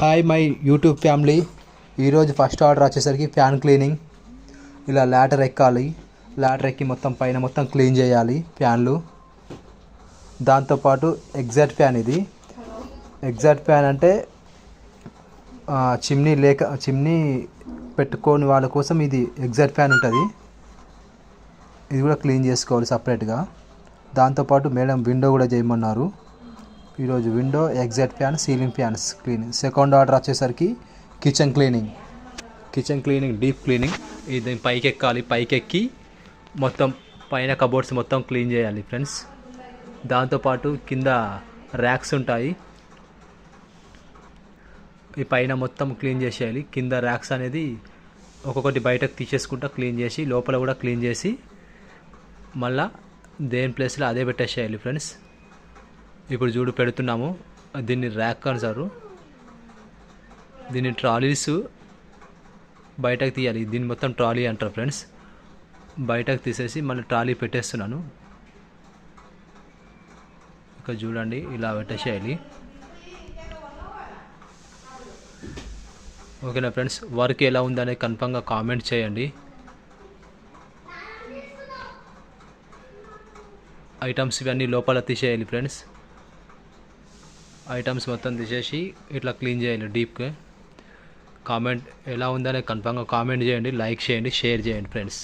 Hi my YouTube family ఈరోజు first order వచ్చేసరికి fan cleaning ఇలా ల్యాటర్ ఎక్కాలి. ల్యాటర్ ఎక్కి మొత్తం పైన మొత్తం క్లీన్ చేయాలి ఫ్యాన్లు. దాంతోపాటు ఎగ్జాక్ట్ ఫ్యాన్ ఇది. ఎగ్జాక్ట్ ఫ్యాన్ అంటే చిమ్నీ లేక చిమ్నీ పెట్టుకోని వాళ్ళ కోసం ఇది ఎగ్జాక్ట్ ఫ్యాన్ ఉంటుంది. ఇది కూడా క్లీన్ చేసుకోవాలి సపరేట్గా దాంతోపాటు మేడం విండో కూడా చేయమన్నారు. ఈరోజు window exhaust fan ceiling fans cleaning second order వచ్చేసరికి kitchen cleaning. Kitchen cleaning deep cleaning. ఇది పైకి ఎక్కాలి పైకి ఎక్కి మొత్తం పైన కబోర్డ్స్ మొత్తం క్లీన్ చేయాలి ఫ్రెండ్స్. దాంతోపాటు కింద ర్యాక్స్ ఉంటాయి. ఈ పైన మొత్తం క్లీన్ చేసేయాలి. కింద ర్యాక్స్ అనేది ఒక్కొక్కటి బయటకు తీసేసుకుంటా క్లీన్ చేసి లోపల కూడా క్లీన్ చేసి మళ్ళా దేని ప్లేస్లో అదే పెట్టేసేయాలి ఫ్రెండ్స్. ఇప్పుడు చూడు పెడుతున్నాము. దీన్ని ర్యాక్ అంటారు దీన్ని ట్రాలీస్ బయటకు తీయాలి. దీన్ని మొత్తం ట్రాలీ అంటారు ఫ్రెండ్స్. బయటకు తీసేసి మళ్ళీ ట్రాలీ పెట్టేస్తున్నాను. ఇక చూడండి ఇలా పెట్టేసేయాలి. ఓకేనా ఫ్రెండ్స్? వర్క్ ఎలా ఉందనే కన్ఫామ్గా కామెంట్ చేయండి. ఐటమ్స్ ఇవన్నీ లోపల తీసేయాలి ఫ్రెండ్స్. ఐటమ్స్ మొత్తం తీసేసి ఇట్లా క్లీన్ చేయండి డీప్గా. కామెంట్ ఎలా ఉందనే కన్ఫామ్గా కామెంట్ చేయండి లైక్ చేయండి షేర్ చేయండి ఫ్రెండ్స్.